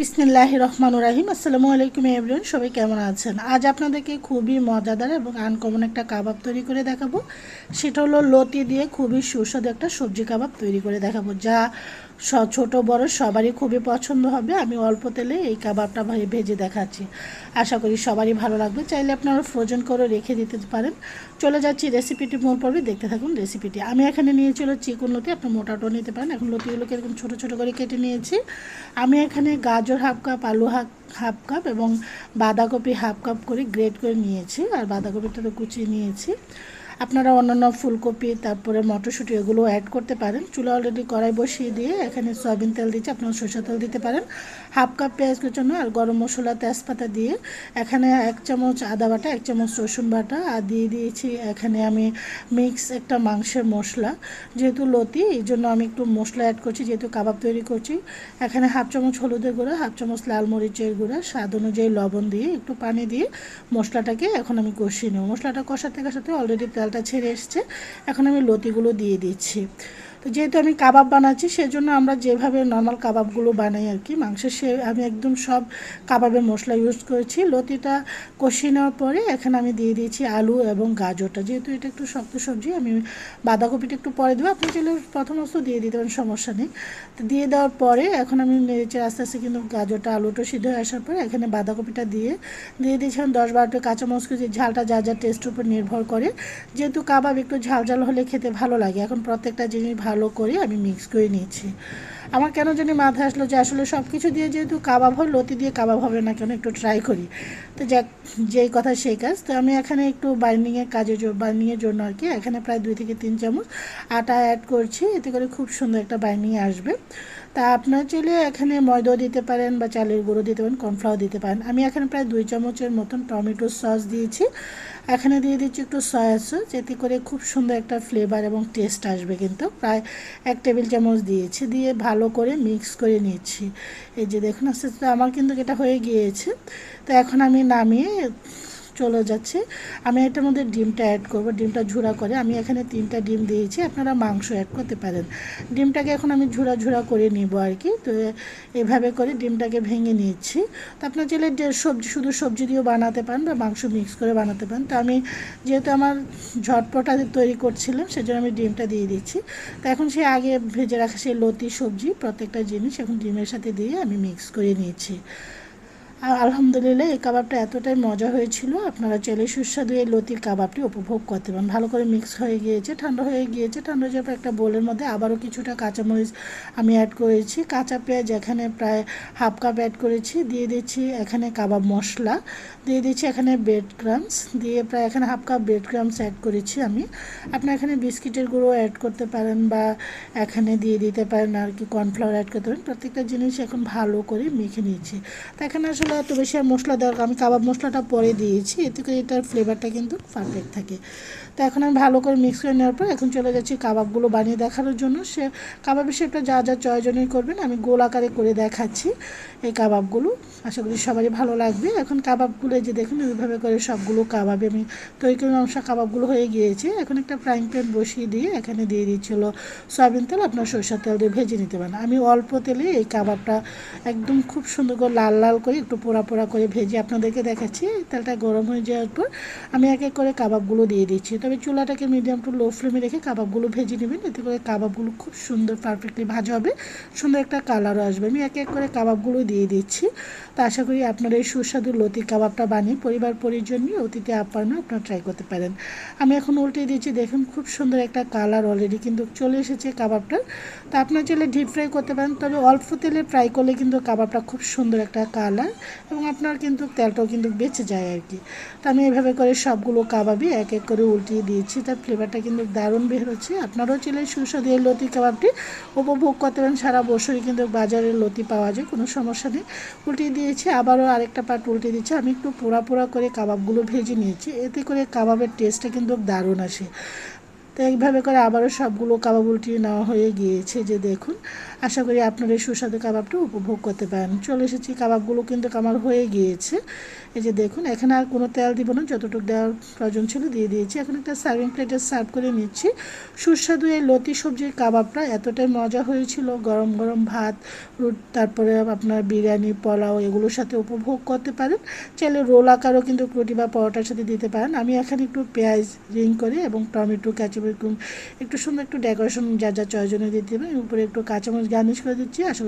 বিসমিল্লাহ রহমান রাহিম। আসসালামু আলাইকুম এভরিওয়ান সবাই কেমন আছেন? আজ আপনাদেরকে খুবই মজাদার এবং আনকমন একটা কাবাব তৈরি করে দেখাবো। সেটা হলো লতি দিয়ে খুবই সুস্বাদু একটা সবজি কাবাব তৈরি করে দেখাবো, যা ছোট, বড় সবারই খুবই পছন্দ হবে। আমি অল্প তেলে এই কাবাবটা ভেজে দেখাচ্ছি। আশা করি সবারই ভালো লাগবে। চাইলে আপনারা ফ্রোজেন করে রেখে দিতে পারেন। চলে যাচ্ছি রেসিপিটি মূল পর্বে। দেখতে থাকুন রেসিপিটি আমি এখানে নিয়েছিল চিকন লতি আপনি মোটাটাও নিতে পারেন। এখন লতিগুলোকে এরকম ছোটো ছোটো করে কেটে নিয়েছি। আমি এখানে গাজর হাফ কাপ আলু হাফ হাফ কাপ এবং বাঁধাকপি হাফ কাপ করে গ্রেট করে নিয়েছি। আর বাঁধাকপিটা তো কুচিয়ে নিয়েছি। আপনারা অন্যান্য ফুলকপি, তারপরে মটরশুঁটি এগুলো অ্যাড করতে পারেন। চুলা অলরেডি কড়াই বসিয়ে দিয়ে এখানে সয়াবিন তেল দিচ্ছি, আপনারা সরষা তেল দিতে পারেন। হাফ কাপ পেঁয়াজের জন্য আর গরম মশলা তেজপাতা দিয়ে এখানে এক চামচ আদা বাটা, এক চামচ রসুন বাটা আর দিয়ে দিয়েছি এখানে আমি মিক্স একটা মাংসের মশলা। যেহেতু লতি, এই জন্য আমি একটু মশলা অ্যাড করছি, যেহেতু কাবাব তৈরি করছি। এখানে হাফ চামচ হলুদের গুঁড়া, হাফ চামচ লাল মরিচের গুঁড়া, স্বাদ অনুযায়ী লবণ দিয়ে একটু পানি দিয়ে মশলাটাকে এখন আমি কষিয়ে নেব। মশলাটা কষাতে কষাতে অলরেডি তেলটা ছেড়ে এসছে। এখন আমি লতিগুলো দিয়ে দিচ্ছি। তো যেহেতু আমি কাবাব বানাচ্ছি, সেজন্য আমরা যেভাবে নর্মাল কাবাবগুলো বানাই আর কি, মাংসের সে আমি একদম সব কাবাবের মশলা ইউজ করেছি। লতিটা কষিয়ে নেওয়ার পরে এখানে আমি দিয়ে দিয়েছি আলু এবং গাজরটা। যেহেতু এটা একটু শক্ত সবজি, আমি বাঁধাকপিটা একটু পরে দেবো। আপনি চাইলে প্রথমত দিয়ে দিতে পারেন, সমস্যা নেই। তো দিয়ে দেওয়ার পরে এখন আমি নেড়েছে আস্তে আস্তে কিন্তু গাজরটা, আলুটা সিদ্ধ হয়ে আসার পরে এখানে বাঁধাকপিটা দিয়ে দিয়ে দিয়েছি দিয়েছিলাম দশ বারোটা কাঁচামরিচ যে ঝালটা যা যা টেস্টের উপর নির্ভর করে। যেহেতু কাবাব একটু ঝাল ঝাল হলে খেতে ভালো লাগে। এখন প্রত্যেকটা জিনিস ভালো করে আমি মিক্স করে নিয়েছি। আমার কেন জানি মাথায় আসলো যে আসলে সব কিছু দিয়ে যেহেতু কাবাব হয়, লতি দিয়ে কাবাব হবে না কেন? একটু ট্রাই করি। তো যাক, যেই কথা সেই কাজ। তো আমি এখানে একটু বাইন্ডিংয়ের কাজের জন্য বাইন্ডিংয়ের জন্য আর কি, এখানে প্রায় দুই থেকে তিন চামচ আটা অ্যাড করছি। এতে করে খুব সুন্দর একটা বাইন্ডিং আসবে। তা আপনার চাইলে এখানে ময়দাও দিতে পারেন বা চালের গুঁড়ো দিতে পারেন কর্নফ্লাওয়ার দিতে পারেন। আমি এখানে প্রায় দুই চামচের মতন টমেটো সস দিয়েছি। এখানে দিয়ে দিচ্ছি একটু সয়া সস এতে করে খুব সুন্দর একটা ফ্লেভার এবং টেস্ট আসবে কিন্তু। প্রায় এক টেবিল চামচ দিয়েছি, দিয়ে ভালো করে মিক্স করে নিয়েছি এই যে দেখুন, আস্তে আস্তে আমার কিন্তু এটা হয়ে গিয়েছে। তো এখন আমি নামিয়ে চলে যাচ্ছে। আমি এটার মধ্যে ডিমটা অ্যাড করব। ডিমটা ঝুরা করে আমি এখানে তিনটা ডিম দিয়েছি। আপনারা মাংস অ্যাড করতে পারেন। ডিমটাকে এখন আমি ঝুরা ঝুরা করে নিব আর কি। তো এভাবে করে ডিমটাকে ভেঙে নিচ্ছি। তো আপনার চাইলে সবজি, শুধু সবজি দিয়েও বানাতে পারেন বা মাংস মিক্স করে বানাতে পারেন। তো আমি যেহেতু আমার ঝটপটা তৈরি করছিলাম, সেজন্য আমি ডিমটা দিয়ে দিচ্ছি। তো এখন সে আগে ভেজে রাখা সেই লতি সবজি, প্রত্যেকটা জিনিস এখন ডিমের সাথে দিয়ে আমি মিক্স করে নিয়েছি আর আলহামদুলিল্লাহ, এই কাবাবটা এতটাই মজা হয়েছিল। আপনারা চাইলে সুস্বাদু এই লতির কাবাবটি উপভোগ করতে পারেন। ভালো করে মিক্স হয়ে গিয়েছে, ঠান্ডা হয়ে গিয়েছে। ঠান্ডা হয়ে একটা বোলের মধ্যে আবারও কিছুটা কাঁচামরিচ আমি অ্যাড করেছি। কাঁচা পেঁয়াজ এখানে প্রায় হাফ কাপ অ্যাড করেছি। দিয়ে দিচ্ছি এখানে কাবাব মশলা, দিয়ে দিচ্ছি এখানে ব্রেড ক্রামস দিয়ে প্রায় এখানে half cup bread crumbs add করেছি আমি। আপনি এখানে বিস্কিটের গুঁড়ো অ্যাড করতে পারেন বা এখানে দিয়ে দিতে পারেন আর কি কর্নফ্লাওয়ার অ্যাড করতে পারেন। প্রত্যেকটা জিনিস এখন ভালো করে মেখে নিয়েছি তো এখানে আসলে এত বেশি আর মশলা দেওয়ার আমি কাবাব মশলাটা পরে দিয়েছি, এতে করে এটার ফ্লেভারটা কিন্তু পারফেক্ট থাকে। তো এখন আমি ভালো করে মিক্স করে নেওয়ার পর এখন চলে যাচ্ছি কাবাবগুলো বানিয়ে দেখানোর জন্য। সে কাবাবের শেপটা যা যা চয়জনই করবেন, আমি গোল আকারে করে দেখাচ্ছি এই কাবাবগুলো। আশা করি সবারই ভালো লাগবে। এখন কাবাবগুলো যে দেখুন ওইভাবে করে সবগুলো কাবাবে আমি তৈরি করে অংশ কাবাবগুলো হয়ে গিয়েছে। এখন একটা ফ্রাইং প্যান বসিয়ে দিয়ে এখানে দিয়ে দিচ্ছিল সয়াবিন তেল, আপনার সরষের তেল দিয়ে ভেজে নিতে পারেন। আমি অল্প তেলে এই কাবাবটা একদম খুব সুন্দর করে লাল লাল করে একটু পোড়া পোড়া করে ভেজে আপনাদেরকে দেখাচ্ছি। তেলটা গরম হয়ে যাওয়ার পর আমি এক এক করে কাবাবগুলো দিয়ে দিচ্ছি। তবে চুলাটাকে মিডিয়াম টু লো ফ্লেমে রেখে কাবাবগুলো ভেজে নেবেন। এতে করে কাবাবগুলো খুব সুন্দর পারফেক্টলি ভাজা হবে। সুন্দর একটা কালারও আসবে। আমি এক এক করে কাবাবগুলো দিয়ে দিচ্ছি। তো আশা করি আপনারা এই সুস্বাদু লতি কাবাবটা বানিয়ে পরিবার পরিজন নিয়ে অতিথি আপ্যায়নও আপনারা ট্রাই করতে পারেন। আমি এখন উল্টে দিচ্ছি। দেখুন খুব সুন্দর একটা কালার অলরেডি কিন্তু চলে এসেছে কাবাবটা। তো আপনার চাইলে ডিপ ফ্রাই করতে পারেন। তবে অল্প তেলে ফ্রাই করলে কিন্তু কাবাবটা খুব সুন্দর একটা কালার এবং আপনার কিন্তু তেলটাও কিন্তু বেঁচে যায় আর কি। তো আমি এভাবে করে সবগুলো কাবাবই এক এক করে উল্টিয়ে দিয়েছি। তার ফ্লেভারটা কিন্তু দারুণ বের হচ্ছে। আপনারাও চাইলে সুস্বাদু এই লতি কাবাবটি উপভোগ করতে পারেন। সারা বছরই কিন্তু বাজারে লতি পাওয়া যায়, কোনো সমস্যা নেই। উল্টিয়ে দিয়েছি, আবারও আরেকটা পার্ট উল্টে দিচ্ছি আমি একটু পোড়া পোড়া করে কাবাবগুলো ভেজে নিয়েছি। এতে করে কাবাবের টেস্টটা কিন্তু দারুণ আসে। তো এইভাবে করে আবারও সবগুলো কাবাব উল্টিয়ে নেওয়া হয়ে গিয়েছে যে দেখুন, আশা করি আপনারা এই সুস্বাদু কাবাবটা উপভোগ করতে পারেন। চলে এসেছি, কাবাবগুলো কিন্তু আমার হয়ে গিয়েছে। এই যে দেখুন, এখানে আর কোনো তেল দিব না, যতটুকু দেওয়ার প্রয়োজন ছিল দিয়ে দিয়েছি। এখন একটা সার্ভিং প্লেটে সার্ভ করে নিচ্ছি। সুস্বাদু এই লতি সবজির কাবাবটা এতটাই মজা হয়েছিল, গরম গরম ভাত, রুট- তারপরে আপনার বিরিয়ানি, পোলাও, এগুলোর সাথে উপভোগ করতে পারেন। চাইলে রোল আকারও কিন্তু রুটি বা পরোটার সাথে দিতে পারেন। আমি এখানে একটু পেঁয়াজ রিং করে এবং টমেটো একটু সুন্দর একটু ডেকোরেশন যা যা চয়জনে দিতে হবে। উপরে একটু কাঁচামরিচ গার্নিশ করে দিচ্ছি। আশা